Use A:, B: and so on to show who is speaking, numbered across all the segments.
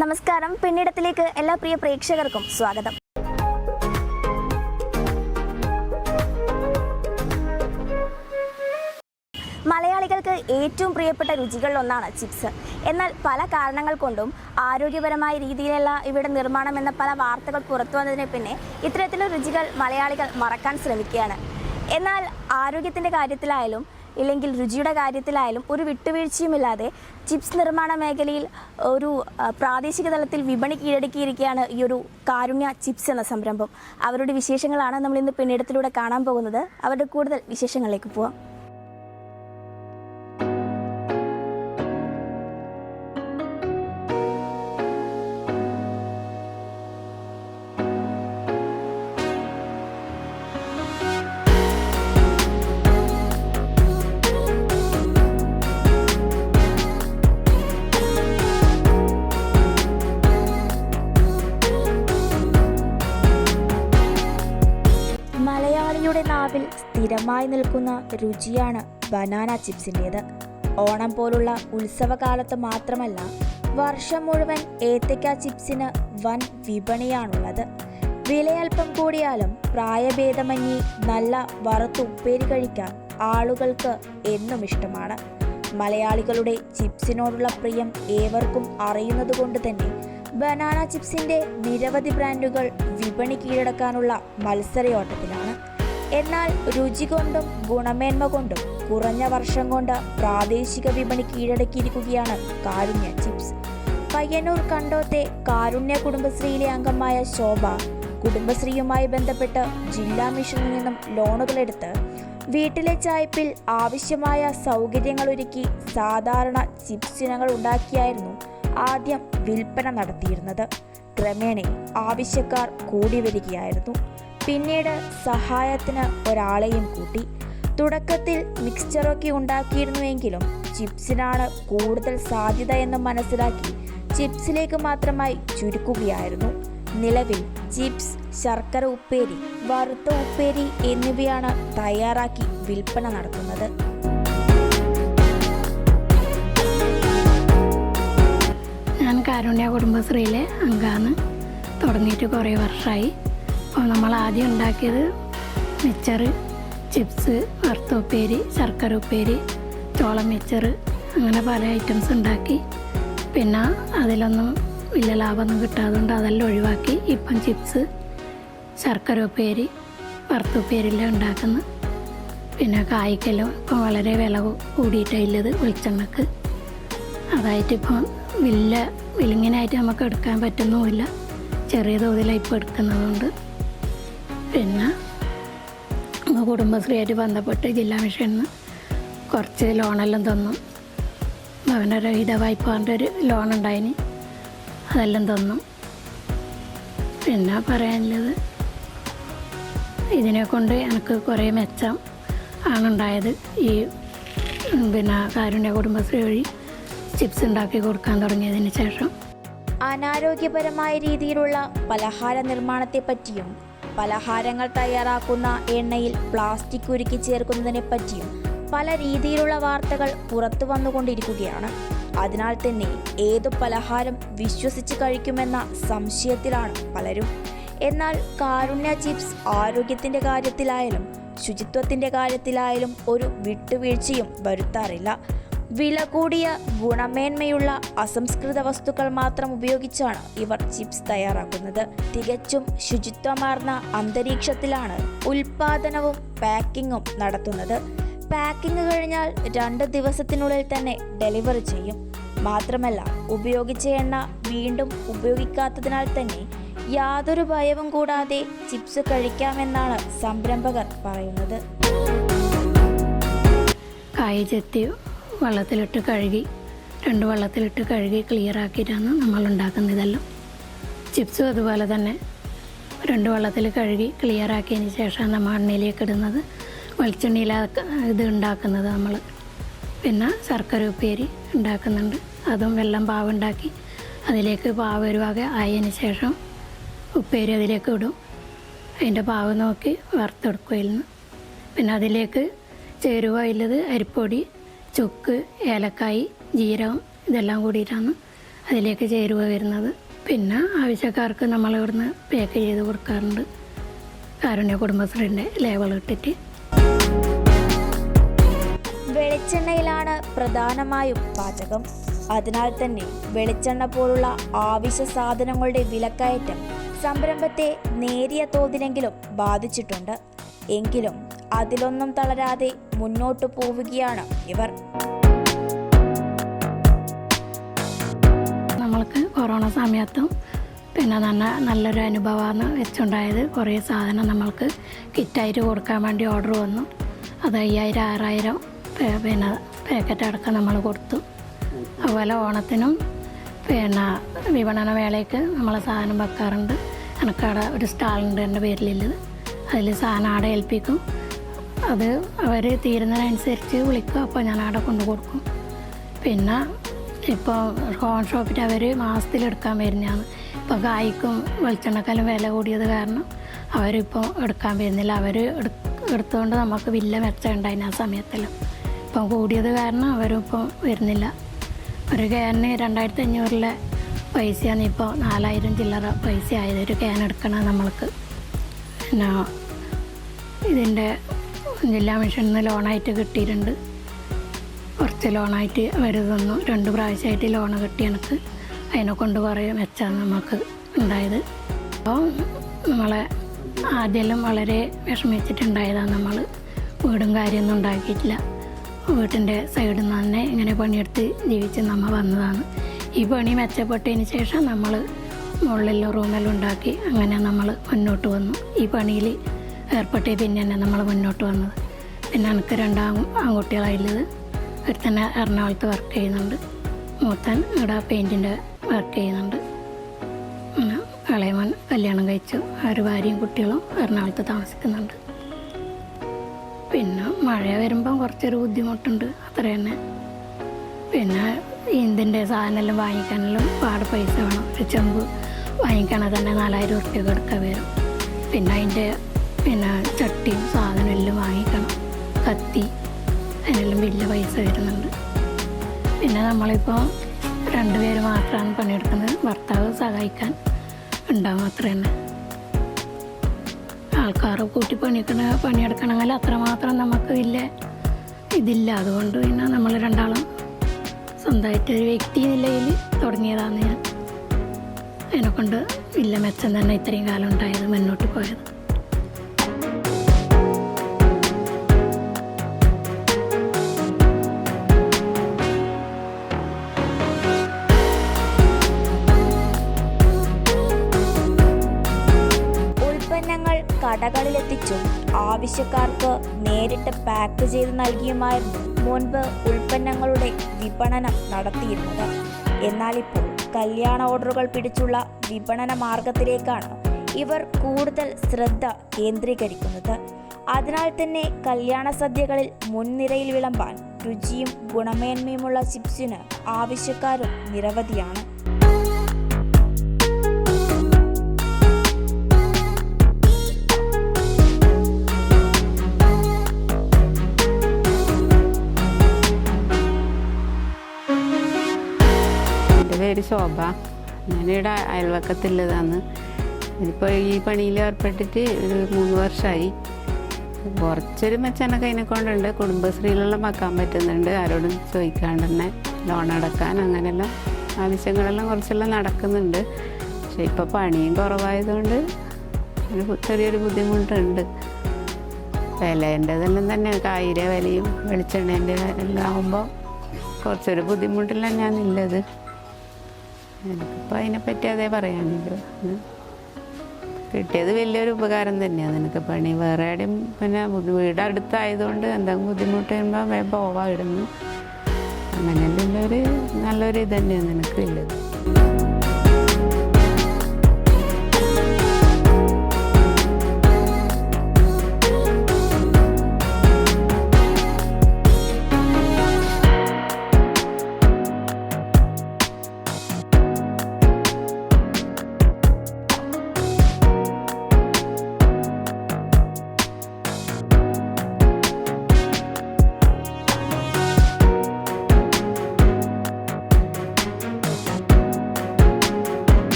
A: നമസ്കാരം. പിന്നിടത്തിലേക്ക് എല്ലാ പ്രിയ പ്രേക്ഷകർക്കും സ്വാഗതം. മലയാളികൾക്ക് ഏറ്റവും പ്രിയപ്പെട്ട രുചികളിലൊന്നാണ് ചിപ്സ്. എന്നാൽ പല കാരണങ്ങൾ കൊണ്ടും ആരോഗ്യപരമായ രീതിയിലുള്ള ഇവിടെ നിർമ്മാണം എന്ന പല വാർത്തകൾ പുറത്തു വന്നതിനെ പിന്നെ ഇത്തരത്തിലുള്ള രുചികൾ മലയാളികൾ മറക്കാൻ ശ്രമിക്കുകയാണ്. എന്നാൽ ആരോഗ്യത്തിന്റെ കാര്യത്തിലായാലും ഇല്ലെങ്കിൽ രുചിയുടെ കാര്യത്തിലായാലും ഒരു വിട്ടുവീഴ്ചയുമില്ലാതെ ചിപ്സ് നിർമ്മാണ മേഖലയിൽ ഒരു പ്രാദേശിക തലത്തിൽ വിപണി കീഴടക്കിയിരിക്കുകയാണ് ഈ ഒരു കാരുണ്യ ചിപ്സ് എന്ന സംരംഭം. അവരുടെ വിശേഷങ്ങളാണ് നമ്മൾ ഇന്ന് പിന്നീടത്തിലൂടെ കാണാൻ പോകുന്നത്. അവരുടെ കൂടുതൽ വിശേഷങ്ങളിലേക്ക് പോവാം. മലയാളിയുടെ നാവിൽ സ്ഥിരമായി നിൽക്കുന്ന രുചിയാണ് ബനാന ചിപ്സിന്റേത്. ഓണം പോലുള്ള ഉത്സവകാലത്ത് മാത്രമല്ല വർഷം മുഴുവൻ ഏത്തയ്ക്ക ചിപ്സിന് വൻ വിപണിയാണുള്ളത്. വിലയൽപ്പം കൂടിയാലും പ്രായഭേദമന്യേ നല്ല വറുത്ത് ഉപ്പേരി കഴിക്കാൻ ആളുകൾക്ക് എന്നും ഇഷ്ടമാണ്. മലയാളികളുടെ ചിപ്സിനോടുള്ള പ്രിയം ഏവർക്കും അറിയുന്നതുകൊണ്ട് തന്നെ ബനാന ചിപ്സിന്റെ നിരവധി ബ്രാൻഡുകൾ വിപണി കീഴടക്കാനുള്ള മത്സരയോട്ടത്തിലാണ്. എന്നാൽ രുചി കൊണ്ടും ഗുണമേന്മ കൊണ്ടും കുറഞ്ഞ വർഷം കൊണ്ട് പ്രാദേശിക വിപണി കീഴടക്കിയിരിക്കുകയാണ് കാരുണ്യ ചിപ്സ്. പയ്യന്നൂർ കണ്ടോത്തെ കാരുണ്യ കുടുംബശ്രീയിലെ അംഗമായ ശോഭ കുടുംബശ്രീയുമായി ബന്ധപ്പെട്ട് ജില്ലാ മിഷനിൽ നിന്നും ലോണുകളെടുത്ത് വീട്ടിലെ ചായപ്പിൽ ആവശ്യമായ സൗകര്യങ്ങൾ ഒരുക്കി സാധാരണ ചിപ്സ് ഇനങ്ങൾ ഉണ്ടാക്കിയായിരുന്നു ആദ്യം വിൽപ്പന നടത്തിയിരുന്നത്. ക്രമേണ ആവശ്യക്കാർ കൂടി വരികയായിരുന്നു. പിന്നീട് സഹായത്തിന് ഒരാളെയും കൂട്ടി. തുടക്കത്തിൽ മിക്സ്ചറൊക്കെ ഉണ്ടാക്കിയിരുന്നുവെങ്കിലും ചിപ്സിനാണ് കൂടുതൽ സാധ്യത എന്ന് മനസ്സിലാക്കി ചിപ്സിലേക്ക് മാത്രമായി ചുരുക്കുകയായിരുന്നു. നിലവിൽ ചിപ്സ് ശർക്കര ഉപ്പേരി വറുത്ത ഉപ്പേരി എന്നിവയാണ് തയ്യാറാക്കി വിൽപ്പന നടത്തുന്നത്.
B: ഞാൻ കാരുണ്യ കുടുംബശ്രീയിലെ അംഗമാണ് തുടങ്ങിയിട്ട് കുറേ വർഷമായി നമ്മൾ ആദ്യം ഉണ്ടാക്കിയത് മിച്ചർ ചിപ്സ് വറുത്ത ഉപ്പേരി ശർക്കര ഉപ്പേരി ചോളം മിച്ചർ അങ്ങനെ പല ഐറ്റംസ് ഉണ്ടാക്കി. പിന്നെ അതിലൊന്നും വലിയ ലാഭമൊന്നും കിട്ടാതുകൊണ്ട് അതെല്ലാം ഒഴിവാക്കി. ഇപ്പം ചിപ്സ് ശർക്കര ഉപ്പേരി വറുത്ത ഉപ്പേരിയെല്ലാം ഉണ്ടാക്കുന്നു. പിന്നെ കായ്ക്കെല്ലാം ഇപ്പം വളരെ വില കൂടിയിട്ടില്ലത് വെളിച്ചെണ്ണക്ക്. അതായിട്ടിപ്പം വലിയ വിലിങ്ങനായിട്ട് നമുക്ക് എടുക്കാൻ പറ്റുന്നുമില്ല. ചെറിയ തോതിലാണ് ഇപ്പോൾ എടുക്കുന്നതുകൊണ്ട്. പിന്നെ കുടുംബശ്രീയായിട്ട് ബന്ധപ്പെട്ട് ജില്ലാ മിഷനിൽ നിന്ന് കുറച്ച് ലോണെല്ലാം തന്നു. ഭവനരഹിത വായ്പാന്റെ ഒരു ലോൺ ഉണ്ടായിന്. അതെല്ലാം തന്നു. പിന്നെ പറയാനുള്ളത് ഇതിനെ കൊണ്ട് എനിക്ക് കുറേ മെച്ചം ആണുണ്ടായത് ഈ പിന്നെ കാരുണ്യ കുടുംബശ്രീ വഴി ചിപ്സ് ഉണ്ടാക്കി കൊടുക്കാൻ തുടങ്ങിയതിന് ശേഷം.
A: അനാരോഗ്യപരമായ രീതിയിലുള്ള പലഹാര നിർമ്മാണത്തെ പറ്റിയും പലഹാരങ്ങൾ തയ്യാറാക്കുന്ന എണ്ണയിൽ പ്ലാസ്റ്റിക് ഉരുക്കി ചേർക്കുന്നതിനെ പറ്റിയും പല രീതിയിലുള്ള വാർത്തകൾ പുറത്തു വന്നുകൊണ്ടിരിക്കുകയാണ്. അതിനാൽ തന്നെ ഏത് പലഹാരം വിശ്വസിച്ച് കഴിക്കുമെന്ന സംശയത്തിലാണ് പലരും. എന്നാൽ കാരുണ്യ ചിപ്സ് ആരോഗ്യത്തിന്റെ കാര്യത്തിലായാലും ശുചിത്വത്തിന്റെ കാര്യത്തിലായാലും ഒരു വിട്ടുവീഴ്ചയും വരുത്താറില്ല. വില കൂടിയ ഗുണമേന്മയുള്ള അസംസ്കൃത വസ്തുക്കൾ മാത്രം ഉപയോഗിച്ചാണ് ഇവർ ചിപ്സ് തയ്യാറാക്കുന്നത്. തികച്ചും ശുചിത്വമാർന്ന അന്തരീക്ഷത്തിലാണ് ഉൽപാദനവും പാക്കിങ്ങും നടത്തുന്നത്. പാക്കിംഗ് കഴിഞ്ഞാൽ രണ്ട് ദിവസത്തിനുള്ളിൽ തന്നെ ഡെലിവറി ചെയ്യും. മാത്രമല്ല ഉപയോഗിച്ച എണ്ണ വീണ്ടും ഉപയോഗിക്കാത്തതിനാൽ തന്നെ യാതൊരു ഭയവും കൂടാതെ ചിപ്സ് കഴിക്കാമെന്നാണ് സംരംഭകർ പറയുന്നത്.
B: കായ ചെത്തി വെള്ളത്തിലിട്ട് കഴുകി രണ്ട് വെള്ളത്തിലിട്ട് കഴുകി ക്ലിയർ ആക്കിയിട്ടാണ് നമ്മൾ ഉണ്ടാക്കുന്നത് ഇതെല്ലാം ചിപ്സും അതുപോലെ തന്നെ രണ്ട് വെള്ളത്തിൽ കഴുകി ക്ലിയർ ആക്കിയതിന് ശേഷമാണ് നമ്മൾ എണ്ണയിലേക്ക് ഇടുന്നത്. വെളിച്ചെണ്ണയിൽ ഇത് ഉണ്ടാക്കുന്നത് നമ്മൾ. പിന്നെ ശർക്കര ഉപ്പേരി ഉണ്ടാക്കുന്നുണ്ട്. അതും വെള്ളം പാവ് ഉണ്ടാക്കി അതിലേക്ക് പാവ് ഒരു ആയതിന് ശേഷം ഉപ്പേരി അതിലേക്ക് ഇടും. അതിന്റെ പാവ് നോക്കി വറുത്തെടുക്കുമായിരുന്നു പിന്നെ അതിലേക്ക് ചേരുവ അരിപ്പൊടി ചുക്ക് ഏലക്കായി ജീരകം ഇതെല്ലാം കൂടിയിട്ടാണ് അതിലേക്ക് ചേരുവ വരുന്നത്. പിന്നെ ആവശ്യക്കാർക്ക് നമ്മൾ ഇവിടുന്ന് പാക്ക് ചെയ്ത് കൊടുക്കാറുണ്ട്. കാരുണ്യ കുടുംബശ്രീന്റെ ലേബൽ ഇട്ടിട്ട്.
A: വെളിച്ചെണ്ണയിലാണ് പ്രധാനമായും പാചകം. അതിനാൽ തന്നെ വെളിച്ചെണ്ണ പോലുള്ള ആവശ്യ സാധനങ്ങളുടെ വിലക്കയറ്റം സംരംഭത്തെ നേരിയ തോതിലെങ്കിലും ബാധിച്ചിട്ടുണ്ട്. എങ്കിലും അതിലൊന്നും തളരാതെ മുന്നോട്ടു പോവുകയാണ് ഇവർ.
B: നമ്മൾക്ക് കൊറോണ സമയത്തും പിന്നെ നല്ല നല്ലൊരു അനുഭവമാണ് വെച്ചുണ്ടായത് കുറേ സാധനം നമ്മൾക്ക് കിറ്റായിട്ട് കൊടുക്കാൻ വേണ്ടി ഓർഡർ വന്നു. അത് അയ്യായിരം ആറായിരം പിന്നെ പാക്കറ്റ് അടക്കം നമ്മൾ കൊടുത്തു. അതുപോലെ ഓണത്തിനും പിന്നെ വിപണന വേളയ്ക്ക് നമ്മൾ സാധനം വെക്കാറുണ്ട്. എനിക്കവിടെ ഒരു സ്റ്റാളുണ്ട് എന്റെ പേരിലുള്ളത്. അതിൽ സാധനം അവിടെ ഏൽപ്പിക്കും. അത് അവർ തീരുന്നതിനനുസരിച്ച് വിളിക്കും. അപ്പോൾ ഞാൻ അവിടെ കൊണ്ടു കൊടുക്കും. പിന്നെ ഇപ്പോൾ ഹോം ഷോപ്പിൽ അവർ മാസത്തിലെടുക്കാൻ വരുന്നതാണ്. ഇപ്പോൾ കായ്ക്കും വെളിച്ചെണ്ണക്കാലും വില കൂടിയത് കാരണം അവരിപ്പോൾ എടുക്കാൻ വരുന്നില്ല. അവർ എടുത്തുകൊണ്ട് നമുക്ക് വില്ല മെച്ചമുണ്ടായിന് ആ സമയത്തെല്ലാം ഇപ്പം കൂടിയത് കാരണം അവരും വരുന്നില്ല. ഒരു ക്യാനിന് രണ്ടായിരത്തി അഞ്ഞൂറിലെ പൈസയാണ് ഇപ്പോൾ നാലായിരം ചില്ലറ പൈസ ആയത്. ഒരു ക്യാൻ എടുക്കണം നമ്മൾക്ക്. പിന്നെ ഇതിന്റെ ജില്ലാ മിഷനിൽ നിന്ന് ലോണായിട്ട് കിട്ടിയിട്ടുണ്ട്. കുറച്ച് ലോണായിട്ട് അവർ തന്നു. രണ്ട് പ്രാവശ്യമായിട്ട് ലോണ് കിട്ടി എനിക്ക്. അതിനെ കൊണ്ട് കുറേ മെച്ചമാണ് നമുക്ക് ഉണ്ടായത്. അപ്പോൾ നമ്മളെ ആദ്യമെല്ലാം വളരെ വിഷമിച്ചിട്ടുണ്ടായതാണ് നമ്മൾ വീടും കാര്യമൊന്നും ഉണ്ടാക്കിയിട്ടില്ല. വീട്ടിന്റെ സൈഡിൽ നിന്ന് തന്നെ ഇങ്ങനെ പണിയെടുത്ത് ജീവിച്ച് നമ്മൾ വന്നതാണ്. ഈ പണി മെച്ചപ്പെട്ടതിന് ശേഷം നമ്മൾ മുകളിലെല്ലാം റൂമെല്ലാം ഉണ്ടാക്കി അങ്ങനെ നമ്മൾ മുന്നോട്ട് വന്നു. ഈ പണിയിൽ ഏർപ്പെട്ടേ പിന്നെ തന്നെ നമ്മൾ മുന്നോട്ട് വന്നത്. പിന്നെ എനിക്ക് രണ്ടാം ഒരു തന്നെ എറണാകുളത്ത് വർക്ക് ചെയ്യുന്നുണ്ട്. മൂത്തൻ ഇവിടെ പെയിന്റിന്റെ വർക്ക് ചെയ്യുന്നുണ്ട്. ഇളയമോൻ കല്യാണം കഴിച്ചു. ഒരു ഭാര്യയും കുട്ടികളും എറണാകുളത്ത് താമസിക്കുന്നുണ്ട്. പിന്നെ മഴ വരുമ്പം കുറച്ചൊരു ബുദ്ധിമുട്ടുണ്ട്. അത്ര തന്നെ. പിന്നെ ഇതിന്റെ സാധനമെല്ലാം വാങ്ങിക്കാനെല്ലാം പാട് പൈസ വേണം. ഒരു ചെമ്പ് വാങ്ങിക്കണ തന്നെ നാലായിരം ഉറുപ്പ്യൊക്കെ എടുക്കാൻ വരും. പിന്നെ അതിന്റെ പിന്നെ ചട്ടിയും സാധനം എല്ലാം വാങ്ങിക്കണം. കത്തി അതിനെല്ലാം വലിയ പൈസ വരുന്നുണ്ട്. പിന്നെ നമ്മളിപ്പോൾ രണ്ടുപേര് മാത്രമാണ് പണിയെടുക്കുന്നത്. ഭർത്താവ് സഹായിക്കാൻ ഉണ്ടാവും അത്ര തന്നെ. ആൾക്കാർ കൂട്ടി പണിയെടുക്കണ പണിയെടുക്കണമെങ്കിൽ അത്രമാത്രം നമുക്ക് വലിയ ഇതില്ല. അതുകൊണ്ട് പിന്നെ നമ്മൾ രണ്ടാളും സ്വന്തമായിട്ട് ഒരു വ്യക്തി നിലയിൽ തുടങ്ങിയതാണ് ഞാൻ. അതിനെക്കൊണ്ട് ഇല്ല മെച്ചം തന്നെ ഇത്രയും കാലം ഉണ്ടായത് മുന്നോട്ട് പോയത്.
A: കടകളിലെത്തിച്ചും ആവശ്യക്കാർക്ക് നേരിട്ട് പാക്ക് ചെയ്ത് നൽകിയുമായിരുന്നു മുൻപ് ഉൽപ്പന്നങ്ങളുടെ വിപണനം നടത്തിയിരുന്നത്. എന്നാൽ ഇപ്പോൾ കല്യാണ ഓർഡറുകൾ പിടിച്ചുള്ള വിപണന മാർഗത്തിലേക്കാണ് ഇവർ കൂടുതൽ ശ്രദ്ധ കേന്ദ്രീകരിക്കുന്നത്. അതിനാൽ തന്നെ കല്യാണ സദ്യകളിൽ മുൻനിരയിൽ വിളമ്പാൻ രുചിയും ഗുണമേന്മയുമുള്ള ചിപ്സിന് ആവശ്യക്കാരും നിരവധിയാണ്.
C: പേര് ശോഭ. ഞാനിവിടെ അയൽവക്കത്തുള്ളതാണ്. ഇപ്പോൾ ഈ പണിയിൽ ഏർപ്പെട്ടിട്ട് ഒരു മൂന്ന് വർഷമായി കുറച്ചൊരു മെച്ചനൊക്കെ അതിനെ കൊണ്ടുണ്ട് കുടുംബശ്രീയിലെല്ലാം വെക്കാൻ പറ്റുന്നുണ്ട്. ആരോടും ചോദിക്കാണ്ട് തന്നെ ലോൺ അടക്കാൻ അങ്ങനെയെല്ലാം ആവശ്യങ്ങളെല്ലാം കുറച്ചെല്ലാം നടക്കുന്നുണ്ട്. പക്ഷേ ഇപ്പോൾ പണിയും കുറവായതുകൊണ്ട് ഒരു ചെറിയൊരു ബുദ്ധിമുട്ടുണ്ട്. വിലേന്റെതെല്ലാം തന്നെ കായിര വിലയും വെളിച്ചെണ്ണേന്റെ എല്ലാം ആകുമ്പോൾ കുറച്ചൊരു ബുദ്ധിമുട്ടില്ല ഞാനുള്ളത് എനിക്കിപ്പോൾ അതിനെപ്പറ്റി അതേ പറയാനുള്ളൂ. കിട്ടിയത് വലിയൊരു ഉപകാരം തന്നെയാണ് നിനക്ക് പണി വേറെ ആടെയും പിന്നെ വീട് അടുത്തായതുകൊണ്ട് എന്തെങ്കിലും ബുദ്ധിമുട്ട് വരുമ്പോൾ വേഗം പോവാ ഇടുന്നു അങ്ങനെ ഒരു നല്ലൊരു ഇത് തന്നെയാണ് നിനക്ക് ഉള്ളത്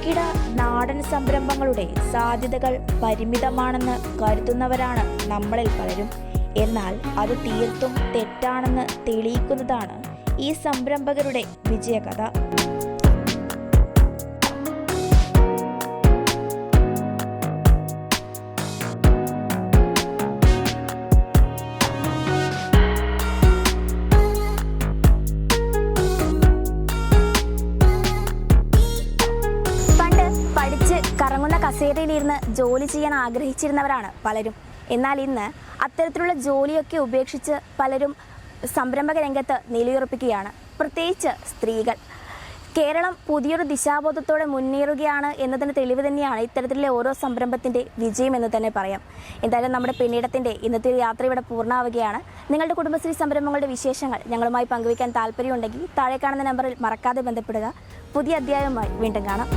C: ചെറുകിട നാടൻ
D: സംരംഭങ്ങളുടെ സാധ്യതകൾ പരിമിതമാണെന്ന് കരുതുന്നവരാണ് നമ്മളിൽ പലരും. എന്നാൽ അത് തീർത്തും തെറ്റാണെന്ന് തെളിയിക്കുന്നതാണ് ഈ സംരംഭകരുടെ വിജയകഥ. ജോലി ചെയ്യാൻ ആഗ്രഹിച്ചിരുന്നവരാണ് പലരും. എന്നാൽ ഇന്ന് അത്തരത്തിലുള്ള ജോലിയൊക്കെ ഉപേക്ഷിച്ച് പലരും സംരംഭക രംഗത്ത് നിലയുറപ്പിക്കുകയാണ്. പ്രത്യേകിച്ച് സ്ത്രീകൾ. കേരളം പുതിയൊരു ദിശാബോധത്തോടെ മുന്നേറുകയാണ് എന്നതിന് തെളിവ് തന്നെയാണ് ഇത്തരത്തിലെ ഓരോ സംരംഭത്തിന്റെ വിജയം എന്ന് തന്നെ പറയാം. എന്തായാലും നമ്മുടെ പിന്നീടത്തിന്റെ ഇന്നത്തെ ഒരു യാത്ര ഇവിടെ പൂർണമാവുകയാണ് നിങ്ങളുടെ കുടുംബശ്രീ സംരംഭങ്ങളുടെ വിശേഷങ്ങൾ ഞങ്ങളുമായി പങ്കുവയ്ക്കാൻ താല്പര്യമുണ്ടെങ്കിൽ താഴെ കാണുന്ന നമ്പറിൽ മറക്കാതെ ബന്ധപ്പെടുക. പുതിയ അധ്യായവുമായി വീണ്ടും കാണാം.